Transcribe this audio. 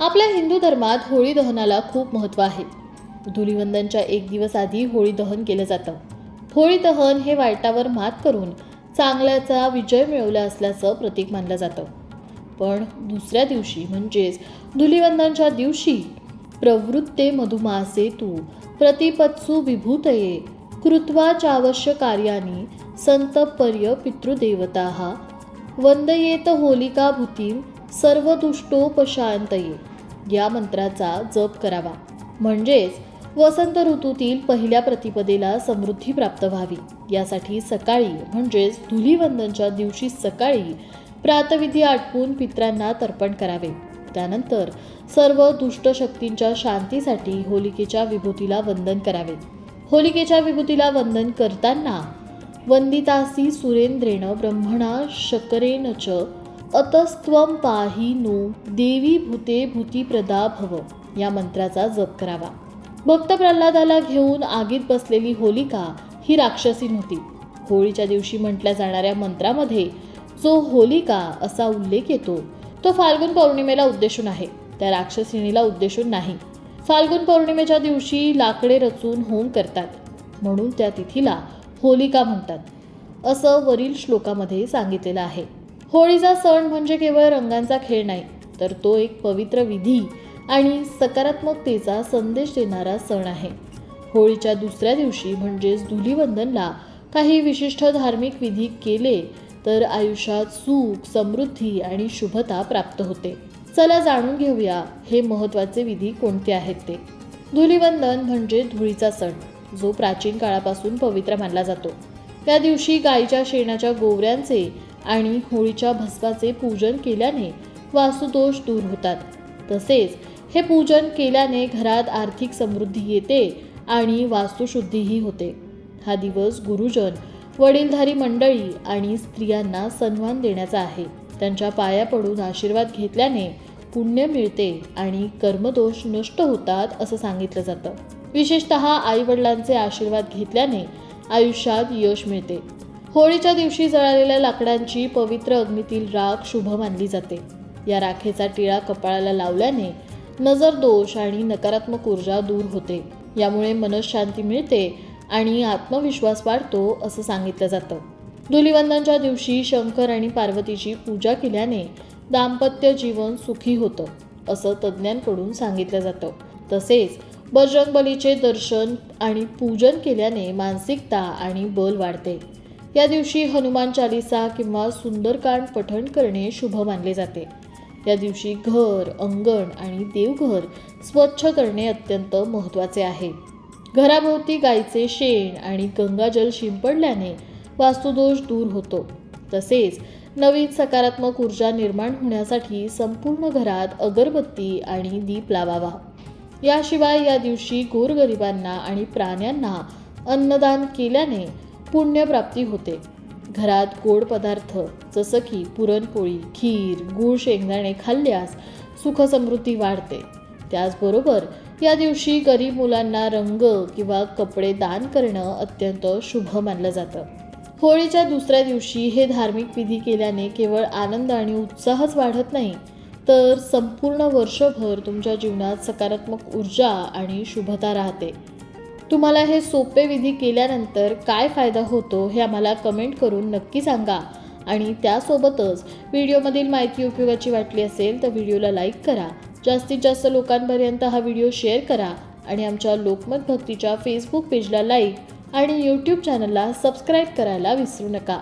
आपल्या हिंदू धर्मात होळी दहनाला खूप महत्त्व आहे. धुलिवंदनच्या एक दिवस आधी होळी दहन केलं जातं. होळी दहन हे वाईटावर मात करून चांगल्याचा विजय मिळवला असल्याचं प्रतीक मानलं जातं. पण दुसऱ्या दिवशी म्हणजेच धुलिवंदनच्या दिवशी प्रवृत्ते मधुमासे तू प्रतिपत्सु विभूतये कृत्वाचावश्य कार्याने कार्यानी संतपर्य पितृदेवता वंदयेत होलिका भूतीम सर्व दुष्टोपशांतये या मंत्राचा जप करावा. म्हणजेच वसंत ऋतूतील पहिल्या प्रतिपदेला समृद्धी प्राप्त व्हावी. यासाठी सकाळी म्हणजेच धुलीवंदनच्या दिवशी सकाळी प्रातविधी आटपून पित्रांना तर्पण करावे. त्यानंतर सर्व दुष्ट शक्तींच्या शांतीसाठी होलिकेच्या विभूतीला वंदन करावे. होलिकेच्या विभूतीला वंदन करताना वंदितासी सुरेंद्रेण ब्रह्मणा शकरेन च अतस्त्वं पाही नो देवी भूते भूतीप्रदा भव या मंत्राचा जप करावा. भक्त प्रल्हादाला घेऊन आगीत बसलेली होलिका ही राक्षसी नव्हती. होळीच्या दिवशी म्हटल्या जाणाऱ्या मंत्रामध्ये जो होलिका असा उल्लेख येतो तो फाल्गुन पौर्णिमेला उद्देशून आहे. त्या राक्षसिणीला उद्देशून नाही. फाल्गुन पौर्णिमेच्या दिवशी लाकडे रचून होम करतात. म्हणून त्या तिथीला होलिका म्हणतात. असं वरील श्लोकामध्ये सांगितलेलं आहे. होळीचा सण म्हणजे केवळ रंगांचा खेळ नाही तर तो एक पवित्र विधी आणि सकारात्मकतेचा संदेश देणारा सण आहे. होळीच्या दुसऱ्या दिवशी म्हणजेच धुलीवंदनला काही विशिष्ट धार्मिक विधी केले तर आयुष्यात सुख समृद्धी आणि शुभता प्राप्त होते. चला जाणून घेऊया हे महत्त्वाचे विधी कोणते आहेत ते. धुलीवंदन म्हणजे धुळीचा सण जो प्राचीन काळापासून पवित्र मानला जातो. त्या दिवशी गायीच्या शेणाच्या गोवऱ्यांचे आणि होळीच्या भस्माचे पूजन केल्याने वास्तुदोष दूर होतात. तसेच हे पूजन केल्याने घरात आर्थिक समृद्धी येते आणि वास्तुशुद्धीही होते. हा दिवस गुरुजन वडीलधारी मंडळी आणि स्त्रियांना सन्मान देण्याचा आहे. त्यांच्या पाया पडून आशीर्वाद घेतल्याने पुण्य मिळते आणि कर्मदोष नष्ट होतात असं सांगितलं जातं. विशेषत आई वडिलांचे आशीर्वाद घेतल्याने आयुष्यात यश मिळते. होळीच्या दिवशी जळालेल्या लाकडांची पवित्र अग्नीतील राख शुभ मानली जाते. या राखेचा टिळा कपाळाला लावल्याने नजर दोष आणि नकारात्मक ऊर्जा दूर होते. यामुळे मनशांती मिळते आणि आत्मविश्वास वाढतो असं सांगितलं जातं. धुलिवंदनच्या दिवशी शंकर आणि पार्वतीची पूजा केल्याने दाम्पत्य जीवन सुखी होतं असं तज्ज्ञांकडून सांगितलं जातं. तसेच बजरंगबलीचे दर्शन आणि पूजन केल्याने मानसिकता आणि बल वाढते. या दिवशी हनुमान चालिसा किंवा सुंदरकांड पठण करणे शुभ मानले जाते. या दिवशी घर अंगण आणि देवघर स्वच्छ करणे अत्यंत महत्त्वाचे आहे. घराभोवती गाईचे शेण आणि गंगाजल शिंपडल्याने वास्तुदोष दूर होतो. तसेच नवीन सकारात्मक ऊर्जा निर्माण होण्यासाठी संपूर्ण घरात अगरबत्ती आणि दीप लावावा. याशिवाय या दिवशी गोरगरिबांना आणि प्राण्यांना अन्नदान केल्याने पुण्यप्राप्ती होते. घरात गोड पदार्थ जसं की पुरणपोळी खीर गूळ शेंगदाणे खाल्ल्यास सुखसमृद्धी वाढते. त्याचबरोबर या दिवशी गरीब मुलांना रंग किंवा कपडे दान करणं अत्यंत शुभ मानलं जातं. होळीच्या दुसऱ्या दिवशी हे धार्मिक विधी केल्याने केवळ आनंद आणि उत्साहच वाढत नाही तर संपूर्ण वर्षभर तुमच्या जीवनात सकारात्मक ऊर्जा आणि शुभता राहते. तुम्हाला हे सोपे विधी केल्यानंतर काय फायदा होतो हे आम्हाला कमेंट करून नक्की सांगा. आणि त्यासोबतच व्हिडिओमधील माहिती उपयोगाची वाटली असेल तर व्हिडिओला लाईक करा. जास्तीत जास्त लोकांपर्यंत हा व्हिडिओ शेअर करा आणि आमच्या लोकमत भक्तीच्या फेसबुक पेजला लाईक आणि यूट्यूब चॅनलला सबस्क्राईब करायला विसरू नका.